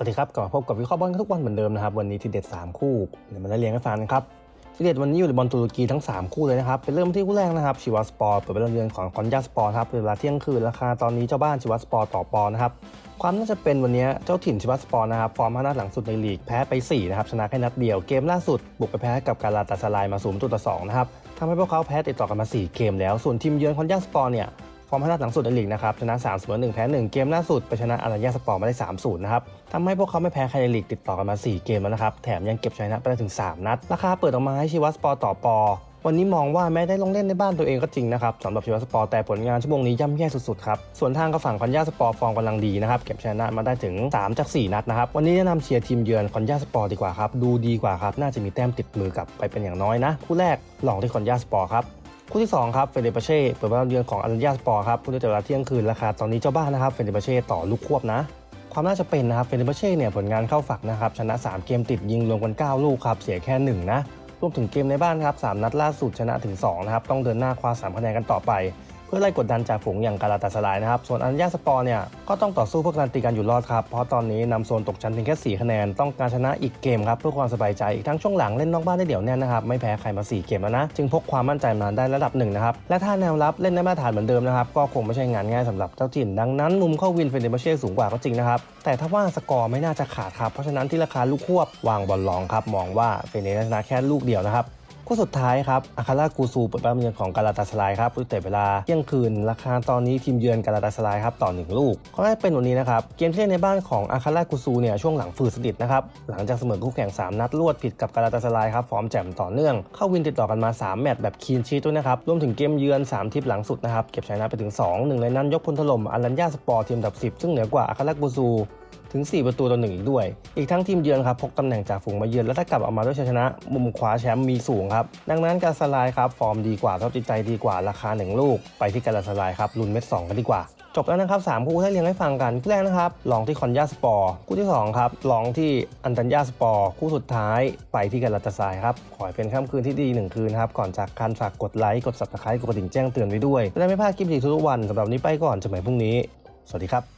สวัสดีครับกลับมาพบกับวิเคราะห์บอลกันทุกวันเหมือนเดิมนะครับ วันนี้ทีเด็ด 3 คู่เดี๋ยวมาไล่เรียงให้ฟังนะครับทีเด็ดวันนี้อยู่ในบอลตุรกีทั้ง 3 คู่เลยนะครับเป็นเริ่มที่คู่แรกนะครับชิวาสปอร์เปิดเป็นเรือนของคอนยาสปอร์ครับเวลาเที่ยงคืนราคาตอนนี้เจ้าบ้านชิวาสปอร์ต่อปอนะครับความน่าจะเป็นวันนี้เจ้าถิ่นชิวาสปอร์นะครับฟอร์มห้านัดหลังสุดในลีกแพ้ไป4นะครับชนะแค่นัดเดียวเกมล่าสุด บุกไปแพ้กับกาลาตาสลายมา0ูงต่อ2นะครับทำให้พวกเขาแพ้ติดต่อกันมา 4 เกมแล้วส่วนทีมเยือนคอนยาสปอร์เนี่ย ฟอร์มห้าดหลังสุดในลีกนะครับชนะ3เสมอ1แพ้1เกมล่าสุดไปชนะอารัญญาสปอร์มาได้3-0นะครับทำให้พวกเขาไม่แพ้ใครในลีกติดต่อกันมา 4 เกมแล้วนะครับแถมยังเก็บชนะไปได้ถึง 3 นัด ราคาเปิดออกมาให้ชีวัสปอร์ต่อปอวันนี้มองว่าแม้ได้ลงเล่นในบ้านตัวเองก็จริงนะครับสำหรับชีวัสปอร์แต่ผลงานชั่วโมงนี้ย่ำแย่สุดๆครับส่วนทางกับฝั่งคอนยาสปอร์ฟอร์มกำลังดีนะครับเก็บชนะมาได้ถึง 3 จาก 4 นัดนะครับวันนี้แนะนำเชียร์ทีมเยือนคอนยาสปอร์ดีกว่าครับดูดีกว่าครับน่าจะมีแต้มติดมือกลับไปเป็นอย่างน้อยนะคู่แรกลองที่คอนยาสปอร์ครับ คู่ที่ 2 ครับเฟเดเปเช่เปิดบ้านเยือนของอารัญญาสปอร์ครับคู่ที่แต่เวลาเที่ยงคืนราคาตอนนี้เจ้าบ้านนะครับเฟเดเปเช่ต่อลูกควบนะ ความน่าจะเป็นนะครับเฟเดเปเช่เนี่ยผลงานเข้าฝักนะครับชนะ 3 เกมติดยิงรวมกัน 9 ลูกครับเสียแค่ 1 นะรวมถึงเกมในบ้านครับ3นัดล่าสุดชนะถึง2นะครับต้องเดินหน้าคว้า3คะแนนกันต่อไป เพื่อไล่กดดันจากฝูงอย่างกาลาตาสลายนะครับ ส่วนอันยาสปอร์เนี่ยก็ต้องต่อสู้เพื่อการันตีการอยู่รอดครับ เพราะตอนนี้นำโซนตกชั้นเพียงแค่4คะแนน ต้องการชนะอีกเกมครับเพื่อความสบายใจ อีกทั้งช่วงหลังเล่นนอกบ้านได้เดี่ยวแน่นนะครับ ไม่แพ้ใครมา 4 เกมแล้วนะ จึงพกความมั่นใจมาได้ระดับหนึ่งนะครับ และถ้าแนวรับเล่นได้มาตรฐานเหมือนเดิมนะครับ ก็คงไม่ใช่งานง่ายสำหรับเจ้าถิ่น ดังนั้นมุมเข้าวินเฟเดเบเช่สูงกว่าก็จริงนะครับแต่ถ้าว่าสกอร์ไม่น่าจะขาดครับเพราะฉะนั้นที่ราคาลูกควบวางบอลลองครับมองว่าเฟเนชนะแค่ลูกเดียวนะครับ คู่สุดท้ายครับอาคารากูซูเปิดบ้านเยือนของกาลาตาสลายครับแต่เวลาเที่ยงคืน ราคาตอนนี้ทีมเยือนกาลาตาสลายครับต่อ1ลูกเขาได้เป็นวันนี้นะครับ เกมที่เล่นในบ้านของอาคารากูซูเนี่ยช่วงหลังฝืดสดิดนะครับ หลังจากเสมอคู่แข่ง 3 นัดรวดผิดกับกาลาตาสลายครับฟอร์มแจ่มต่อเนื่อง เข้าวินติดต่อกันมา 3 แมตช์แบบคีนชีตด้วยนะครับ รวมถึงเกมเยือน 3ทิปหลังสุดนะครับ เก็บชนะไปถึง2หนึ่งในนั้นยกพลถล่มอารัญญาสปอร์ทีมอันดับ 10 ซึ่งเหนือกว่าอาคารากูซู ถึง 4 ประตูต่อหนึ่งอีกด้วย อีกทั้งทีมเยือนครับพกตำแหน่งจากฝูงมาเยือนและถ้ากลับออกมาด้วยชัยชนะ มุมขวาแชมป์มีสูงครับ ดังนั้นการสลายครับฟอร์มดีกว่าเท่าจิตใจดีกว่าราคา 1 ลูก ไปที่การสลายครับลุนเม็ดสองกันดีกว่าจบแล้วนะครับ3คู่ให้เรียงให้ฟังกันคู่แรกนะครับลองที่คอนยาสปอร์คู่ที่2ครับลองที่อันตันยาสปอร์คู่สุดท้ายไปที่การัตาสายครับขอให้เป็นค่ำคืนที่ดีหนึ่งคืนครับก่อนจากการฝากกดไลค์กด subscribe กดกระดิ่งแจ้งเตือนไว้ด้วยจะได้ไม่พลาดคลิปดีทุกวันสำหรับนี้ไปก่อนจนถึงพรุ่งนี้ สวัสดีครับ